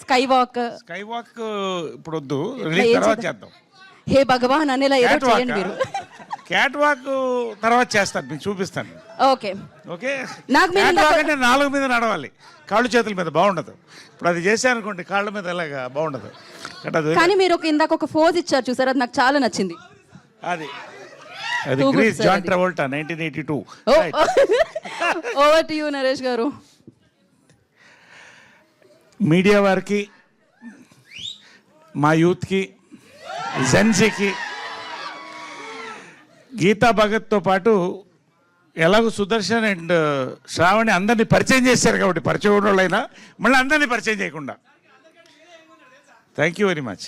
Sky walk sky walk ఇప్పుడు వద్దు release తర్వాత చేద్దాం? హే భగవాన్ అనేలా ఏదో చేయండి మీరు. క్యాట్ వాక్ తర్వాత చేస్తాను మీకు చూపిస్తాను. ఓకే. ఓకే? నాకు మీరు క్యాట్ ఇందాక- వాక్ అంటే నాలుగు మీద నడవాలి. కాళ్ళు చేతుల మీద బాగుండదు. ఇప్పుడు అది చేశానుకోండి కాళ్ళ మీద ఎలాగా బాగుండదు. అది కానీ మీరు ఒక ఇందాక ఒక ఫోజ్ ఇచ్చారు చూసారు అది నాకు చాలా నచ్చింది. అది. అది Too good, Grease sir, John అది. Travolta nineteen eighty two. Over to you Naresh garu. Media వారికి మా యూత్కి జెన్సీకి గీతా భగత్తో పాటు ఎలాగో సుదర్శన్ అండ్ శ్రావణి అందరినీ పరిచయం చేశారు కాబట్టి పరిచయం వాళ్ళైనా మళ్ళీ అందరినీ పరిచయం చేయకుండా. థ్యాంక్ యూ వెరీ మచ్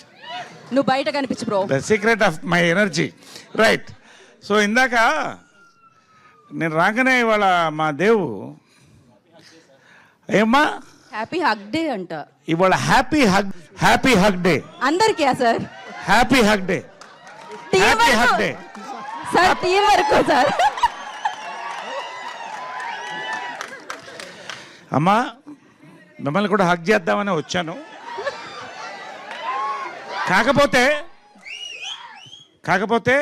నువ్వు బయట కనిపించు bro. The secret of my energy right so ఇందాక నేను రాగానే ఇవాళ మా దేవు ఏమ్మా హ్యాపీ హగ్ డే అంట. ఇవాళ happy hug happy hug day అందరికీ sir? Happy hug day happy hug day sir team వరకు సార్. అమ్మా మిమ్మల్ని కూడా హగ్ చేద్దామని వచ్చాను. కాకపోతే కాకపోతే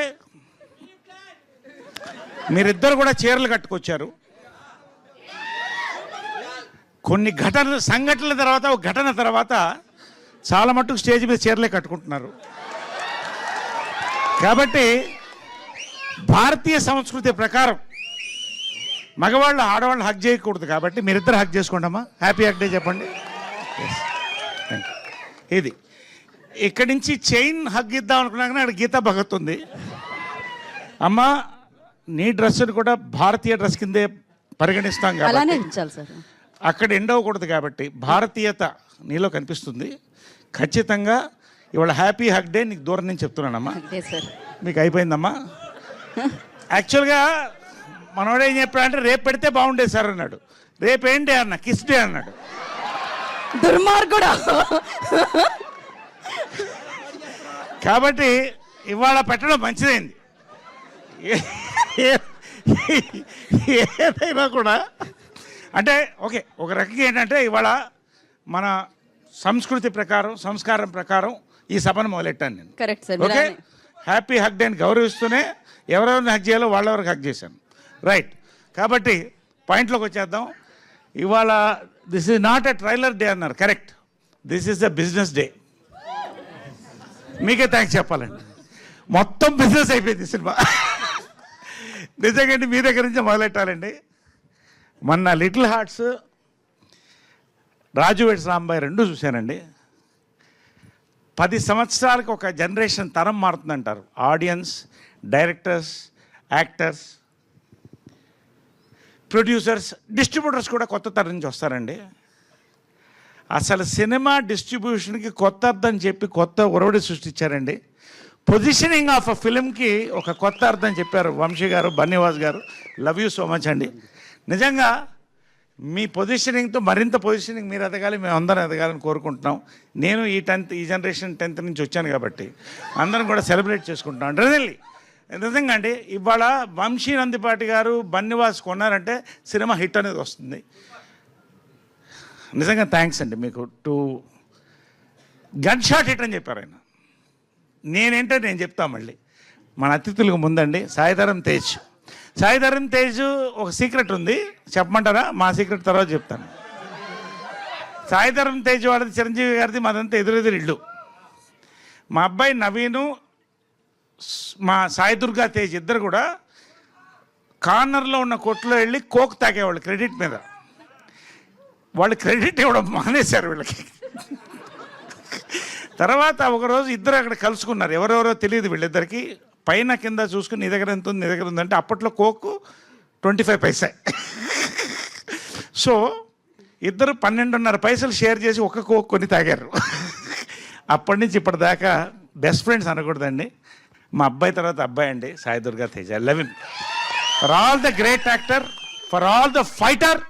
మీరిద్దరు కూడా చీరలు కట్టుకొచ్చారు. కొన్ని ఘటనలు సంఘటనల తర్వాత ఒక ఘటన తర్వాత చాలా మట్టుకు స్టేజ్ మీద చీరలే కట్టుకుంటున్నారు. కాబట్టి భారతీయ సంస్కృతి ప్రకారం మగవాళ్ళు ఆడవాళ్ళు హక్ చేయకూడదు కాబట్టి మీరిద్దరు హక్ చేసుకోండమ్మా. హ్యాపీ హక్ డే చెప్పండి. ఇది. ఇక్కడి నుంచి చైన్ హగ్ ఇద్దాం అనుకున్నాక అక్కడ గీతా భగత్ ఉంది. అమ్మ నీ డ్రెస్సును కూడా భారతీయ డ్రెస్ కిందే పరిగణిస్తాం కాబట్టి అక్కడ ఎండ్ అవ్వకూడదు కాబట్టి భారతీయత నీలో కనిపిస్తుంది. ఖచ్చితంగా ఇవాళ హ్యాపీ హక్ డే నీకు దూరం నుంచి చెప్తున్నానమ్మా. మీకు అయిపోయిందమ్మా. యాక్చువల్గా మనోడు ఏం చెప్పాడంటే రేపు పెడితే బాగుండేది సార్ అన్నాడు. రేపు ఏంటి అన్న? కిస్ డే అన్నాడు. దుర్మార్గుడా? కాబట్టి ఇవాళ పెట్టడం మంచిదైంది. ఏదైనా కూడా అంటే ఓకే ఒక రకంగా ఏంటంటే ఇవాళ మన సంస్కృతి ప్రకారం సంస్కారం ప్రకారం ఈ సభను మొదలెట్టాను నేను. Correct sir okay? Happy hug డేని గౌరవిస్తూనే ఎవరెవరిని హక్ చేయాలో వాళ్ళెవరికి హక్ చేశాను. రైట్ కాబట్టి పాయింట్లోకి వచ్చేద్దాం. ఇవాళ this is not a trailer day అన్నారు. Correct this is the business day మీకే థ్యాంక్స్ చెప్పాలండి. మొత్తం బిజినెస్ అయిపోయింది సినిమా. నిజంగా మీ దగ్గర నుంచి మొదలెట్టాలండి. మొన్న Little Hearts Raju weds Rambai రెండు చూశానండి. పది సంవత్సరాలకు ఒక జనరేషన్ తరం మారుతుందంటారు. Audience directors actors producers distributors కూడా కొత్త తరం నుంచి వస్తారండి. అసలు సినిమా డిస్ట్రిబ్యూషన్కి కొత్త అర్థం చెప్పి కొత్త ఒరవడి సృష్టించారండి. పొజిషనింగ్ ఆఫ్ అ ఫిలింకి ఒక కొత్త అర్థం చెప్పారు వంశీ గారు బన్నీవాస్ గారు. లవ్ యూ సో మచ్ అండి. నిజంగా మీ పొజిషనింగ్తో మరింత పొజిషనింగ్ మీరు ఎదగాలి మేము అందరం ఎదగాలని కోరుకుంటున్నాం. నేను ఈ టెన్త్ ఈ జనరేషన్ టెన్త్ నుంచి వచ్చాను కాబట్టి అందరం కూడా సెలబ్రేట్ చేసుకుంటున్నాం. రియల్లీ నిజంగా అండి ఇవాళ వంశీ నందిపాటి గారు బన్నివాస్ కొన్నారంటే సినిమా హిట్ అనేది వస్తుంది. నిజంగా థ్యాంక్స్ అండి మీకు టు గన్ షాట్ హిట్ అని చెప్పారు ఆయన. నేనేంటో నేను చెప్తా మళ్ళీ. మన అతిథులకు ముందండి సాయిధరం తేజ్. సాయిధరం తేజ్ ఒక సీక్రెట్ ఉంది. చెప్పమంటారా? మా సీక్రెట్ తర్వాత చెప్తాను. సాయిధరం తేజ్ వాడిది చిరంజీవి గారిది మాదంతా ఎదురెదురు ఇల్లు. మా అబ్బాయి నవీను మా సాయి దుర్గా తేజ్ ఇద్దరు కూడా కార్నర్లో ఉన్న కొట్లో వెళ్ళి కోక్ తాగేవాళ్ళు క్రెడిట్ మీద. వాళ్ళు క్రెడిట్ ఇవ్వడం మానేశారు వీళ్ళకి. తర్వాత ఒకరోజు ఇద్దరు అక్కడ కలుసుకున్నారు. ఎవరెవరో తెలియదు వీళ్ళిద్దరికి. పైన కింద చూసుకుని నీ దగ్గర ఎంత ఉంది నీ దగ్గర ఉందంటే అప్పట్లో కోకు ట్వంటీ ఫైవ్ పైసా. సో ఇద్దరు పన్నెండున్నర పైసలు షేర్ చేసి ఒక కోక్ కొని తాగారు. అప్పటి నుంచి ఇప్పటిదాకా బెస్ట్ ఫ్రెండ్స్ అనకూడదండి. మా అబ్బాయి తర్వాత అబ్బాయి అండి Sai Durga Teja. Love for all the great actor for all the fighter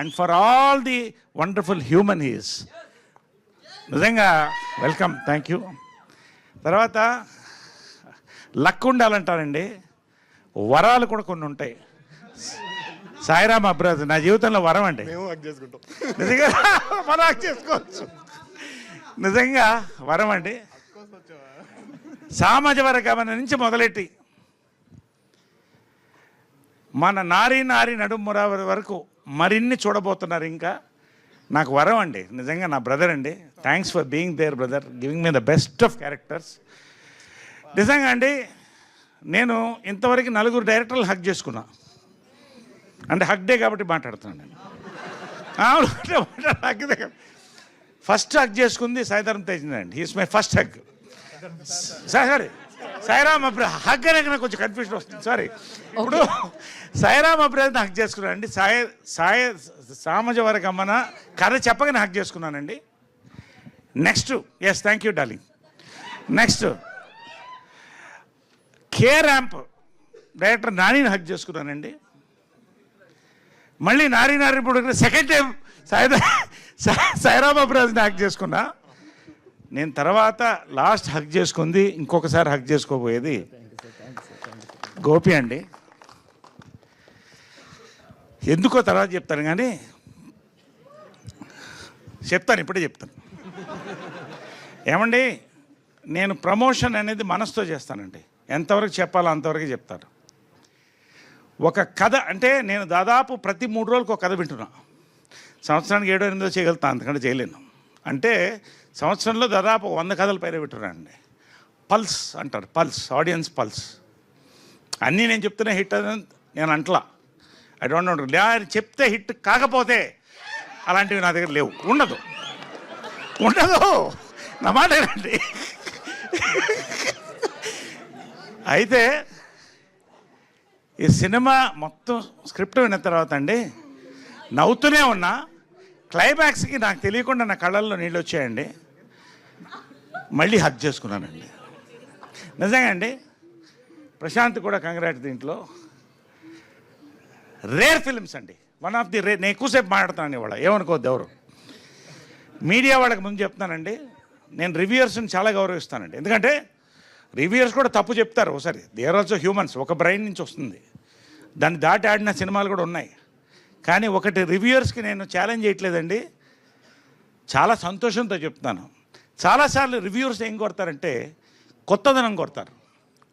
and for all the wonderful human he's నిజంగా వెల్కమ్ థ్యాంక్ యూ తర్వాత లక్ ఉండాలంటారండి. వరాలు కూడా కొన్ని ఉంటాయి. సాయిరామ్ అబ్రాజ్ నా జీవితంలో వరం అండి. నిజంగా మనం చేసుకోవచ్చు. నిజంగా వరం అండి. సామాజ వర్గమన నుంచి మొదలెట్టి మన నారి నారి నడుముర వరకు మరిన్ని చూడబోతున్నారు ఇంకా. నాకు వరం అండి. నిజంగా నా బ్రదర్ అండి. Thanks for being there brother giving me the best of characters నిజంగా అండి నేను ఇంతవరకు నలుగురు డైరెక్టర్లు హక్ చేసుకున్నా. అంటే హక్ డే కాబట్టి మాట్లాడుతున్నాను నేను. హక్ డే ఫస్ట్ హక్ చేసుకుంది సాయిధరం తేజ్ అండి. He's my first hug sorry Sairam Abra hug అనేది నాకు కొంచెం కన్ఫ్యూజన్ వస్తుంది సారీ. ఇప్పుడు సాయిరామ్ అబ్రాజ్ హక్ చేసుకున్నాను అండి. సాయ సాయ సామజ వరకు అమ్మన కథ చెప్పగానే హక్ చేసుకున్నానండి. Next yes thank you darling next K ramp director నానిని హక్ చేసుకున్నానండి. మళ్ళీ నారీ నారి ఇప్పుడు సెకండ్ టైం సాయిదా సాయిరామ్ అబ్రాజ్ని హక్ చేసుకున్నా. నేను తర్వాత లాస్ట్ హక్ చేసుకుంది ఇంకొకసారి హక్ చేసుకోబోయేది గోపి అండి. ఎందుకో తర్వాత చెప్తాను కానీ చెప్తాను ఇప్పుడే చెప్తాను. ఏమండి నేను ప్రమోషన్ అనేది మనసుతో చేస్తానండి. ఎంతవరకు చెప్పాలో అంతవరకు చెప్తాను ఒక కథ అంటే నేను దాదాపు ప్రతి మూడు రోజులకు ఒక కథ వింటున్నా. సంవత్సరానికి ఏడో ఎనిమిదో చేయగలుగుతాను అంతకంటే చేయలేను. అంటే సంవత్సరంలో దాదాపు వంద కథల పైన వింటున్నానండి. పల్స్ అంటారు పల్స్ ఆడియన్స్ పల్స్. అన్నీ నేను చెప్తున్నా హిట్ అని నేను అంటలా. ఐ డోంట్ నో లే- చెప్తే హిట్ కాకపోతే అలాంటివి నా దగ్గర లేవు. ఉండదు. ఉండదు. నా మాట అయితే ఈ సినిమా మొత్తం స్క్రిప్ట్ విన్న తర్వాత అండి నవ్వుతూనే ఉన్నా. క్లైమాక్స్కి నాకు తెలియకుండా నా కళ్ళల్లో నీళ్ళు వచ్చాయండి. మళ్ళీ హక్ చేసుకున్నానండి. నిజంగా అండి ప్రశాంత్ కూడా కంగ్రాట్ దీంట్లో. రేర్ ఫిల్మ్స్ అండి. వన్ ఆఫ్ ది రేర్ నేను ఎక్కువసేపు మాట్లాడుతాను ఇవాళ ఏమనుకోవద్దు ఎవరు. మీడియా వాళ్ళకి ముందు చెప్తానండి నేను రివ్యూయర్స్ని చాలా గౌరవిస్తానండి. ఎందుకంటే రివ్యూయర్స్ కూడా తప్పు చెప్తారు. ఒకసారి దే ఆర్ ఆల్సో హ్యూమన్స్ ఒక బ్రెయిన్ నుంచి వస్తుంది. దాన్ని దాటి ఆడిన సినిమాలు కూడా ఉన్నాయి. కానీ ఒకటి రివ్యూయర్స్కి నేను ఛాలెంజ్ చేయట్లేదండి. చాలా సంతోషంతో చెప్తున్నాను చాలాసార్లు రివ్యూయర్స్ ఏం కొడతారంటే కొత్తదనం కొడతారు.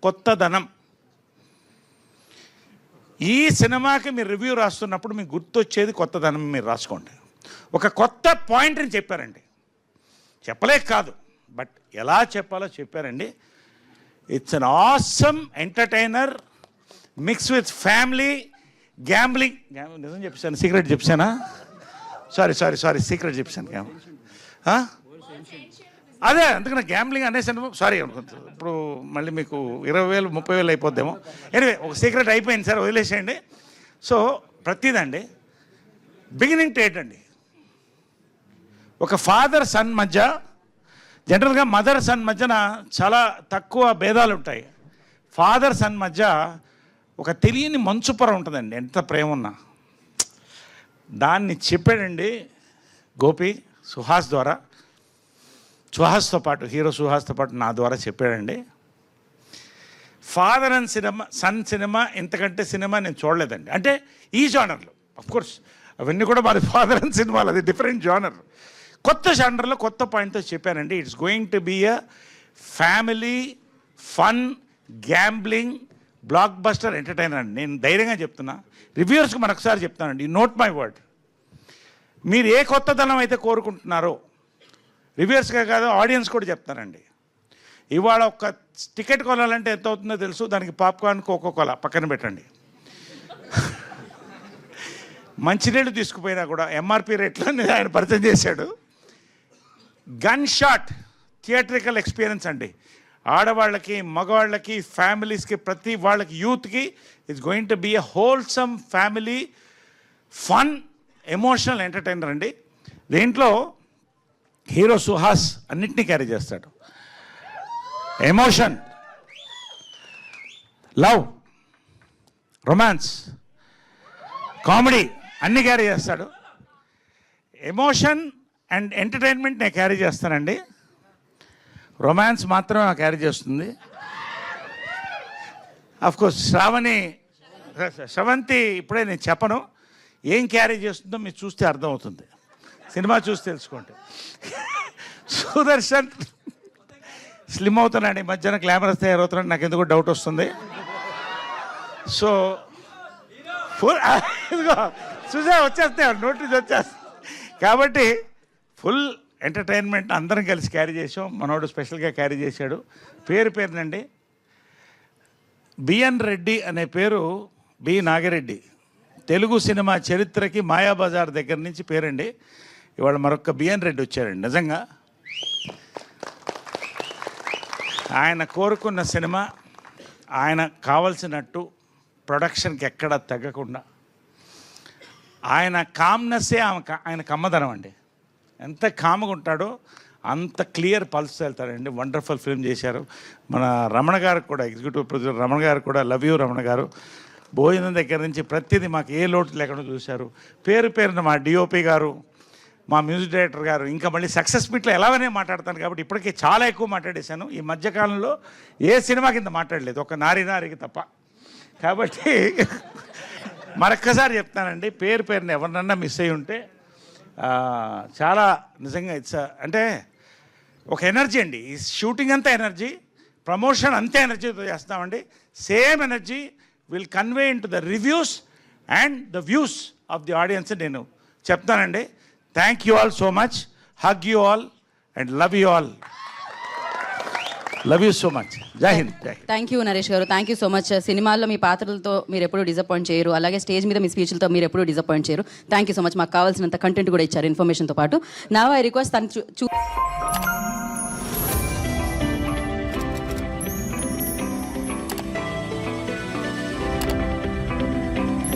కొత్తదనం ఈ సినిమాకి మీరు రివ్యూ రాస్తున్నప్పుడు మీకు గుర్తొచ్చేది కొత్తదనం మీరు రాసుకోండి. ఒక కొత్త పాయింట్ని చెప్పారండి. చెప్పలేక కాదు. బట్ ఎలా చెప్పాలో చెప్పారండి. It's an awesome entertainer mix with family gambling నిజం చెప్పాను సీక్రెట్ చెప్పానా? సారీ సారీ సారీ సీక్రెట్ చెప్పాను గ్యామ్ అదే అందుకని గ్యాంబ్లింగ్ అనేసాను సారీ అనుకుంటా ఇప్పుడు మళ్ళీ మీకు ఇరవై వేలు ముప్పై వేలు అయిపోద్దేమో. ఎనివే ఒక సీక్రెట్ అయిపోయింది సార్ వదిలేసేయండి. సో ప్రతిదండి బిగినింగ్ టేట్ ఎయిట్ అండి. ఒక ఫాదర్ సన్ మధ్య జనరల్గా మదర్ సన్ మధ్యన చాలా తక్కువ భేదాలు ఉంటాయి. ఫాదర్ సన్ మధ్య ఒక తెలియని మంచు పొర ఉంటుందండి ఎంత ప్రేమ ఉన్నా దాన్ని చెప్పాడండి గోపి సుహాస్ ద్వారా. సుహాస్తో పాటు హీరో సుహాస్తో పాటు నా ద్వారా చెప్పాడండి. Father and cinema son cinema ఇంతకంటే సినిమా నేను చూడలేదండి. అంటే ఈ జానర్లో కోర్స్ అవన్నీ కూడా మాది ఫాదర్ అండ్ సినిమాలు అది డిఫరెంట్ జానర్. కొత్త జానర్లో కొత్త పాయింట్తో చెప్పానండి it's going to be a family fun gambling blockbuster entertainer అండి. నేను ధైర్యంగా చెప్తున్నా. రివ్యూర్స్కి మరొకసారి చెప్తానండి. నోట్ మై వర్డ్ మీరు ఏ కొత్తదనం అయితే కోరుకుంటున్నారో రివ్యూర్స్గా కాదు ఆడియన్స్ కూడా చెప్తానండి. ఇవాళ ఒక టికెట్ కొనాలంటే ఎంత అవుతుందో తెలుసు. దానికి పాప్కార్న్ కోకో కోలా పక్కన పెట్టండి. మంచినీళ్ళు తీసుకుపోయినా కూడా ఎంఆర్పి రేట్లో ఆయన పరిచయం చేశాడు. గన్ షాట్ థియేట్రికల్ ఎక్స్పీరియన్స్ అండి. ఆడవాళ్ళకి మగవాళ్ళకి ఫ్యామిలీస్కి ప్రతి వాళ్ళకి యూత్కి it's going to be a wholesome family fun emotional entertainer అండి. దీంట్లో హీరో సుహాస్ అన్నింటినీ క్యారీ చేస్తాడు. ఎమోషన్ లవ్ రొమాన్స్ కామెడీ అన్ని క్యారీ చేస్తాడు. ఎమోషన్ అండ్ ఎంటర్టైన్మెంట్ నేను క్యారీ చేస్తానండి. రొమాన్స్ మాత్రం నాకు క్యారీ చేస్తుంది. కోర్స్ శ్రావణి శ్రవంతి ఇప్పుడే నేను చెప్పను. ఏం క్యారీ చేస్తుందో మీరు చూస్తే అర్థమవుతుంది. సినిమా చూసి తెలుసుకోండి. సుదర్శన్ స్లిమ్ అవుతున్నాడు. ఈ మధ్యన గ్లామరస్ తయారవుతున్నాడు. నాకు ఎందుకు డౌట్ వస్తుంది. సో ఫుల్ ఇదిగో చూసా వచ్చేస్తాయి నోటీస్ వచ్చేస్తాయి కాబట్టి ఫుల్ ఎంటర్టైన్మెంట్ అందరం కలిసి క్యారీ చేసాం మనోడు స్పెషల్గా క్యారీ చేశాడు. పేరు పేరునండి. బిఎన్ రెడ్డి అనే పేరు బి నాగిరెడ్డి. తెలుగు సినిమా చరిత్రకి మాయాబజార్ దగ్గర నుంచి పేరండి. ఇవాళ మరొక బిఎన్ రెడ్డి వచ్చారండి. నిజంగా ఆయన కోరుకున్న సినిమా ఆయన కావలసినట్టు ప్రొడక్షన్కి ఎక్కడ తగ్గకుండా. ఆయన కామ్నెస్సే ఆమె ఆయన కమ్మదనం అండి. ఎంత కామ్గా ఉంటాడో అంత క్లియర్ పల్స్ వెళ్తాడండి. వండర్ఫుల్ ఫిల్మ్ చేశారు. మన రమణ గారికి కూడా ఎగ్జిక్యూటివ్ ప్రొడ్యూసర్ రమణ గారు కూడా లవ్ యూ రమణ గారు భోజనం దగ్గర నుంచి ప్రతిదీ మాకు ఏ లోటు లేకుండా చూశారు. పేరు పేరున మా డిఓపి గారు మా మ్యూజిక్ డైరెక్టర్ గారు ఇంకా మళ్ళీ సక్సెస్ మీట్లో ఎలాగనే మాట్లాడతాను కాబట్టి ఇప్పటికే చాలా ఎక్కువ మాట్లాడేశాను. ఈ మధ్యకాలంలో ఏ సినిమా కింద మాట్లాడలేదు. ఒక నారి నారికి తప్ప. కాబట్టి మరొక్కసారి చెప్తానండి పేరు పేరుని ఎవరినన్నా మిస్ అయి ఉంటే చాలా నిజంగా ఇట్స్ అంటే ఒక ఎనర్జీ అండి. ఈ షూటింగ్ అంతా ఎనర్జీ ప్రమోషన్ అంతే ఎనర్జీతో చేస్తామండి. Same energy will convey in to the reviews and the views of the audience నేను చెప్తానండి. Thank you all so much hug you all and love you all love you so much Jai Hind Jai Hind thank you Naresh గారు. Thank you so much సినిమాల్లో మీ పాత్రలతో మీరు ఎప్పుడు disappoint చేయరు. అలాగే stage మీద మీ స్పీచ్లతో మీరు ఎప్పుడు డిసప్పాయింట్ చేయరు. థ్యాంక్ యూ సో మచ్ మాకు కావాల్సినంత కంటెంట్ కూడా ఇచ్చారు. ఇన్ఫర్మేషన్తో పాటు. నా ఐ రిక్వెస్ట్ తను చూ- చూ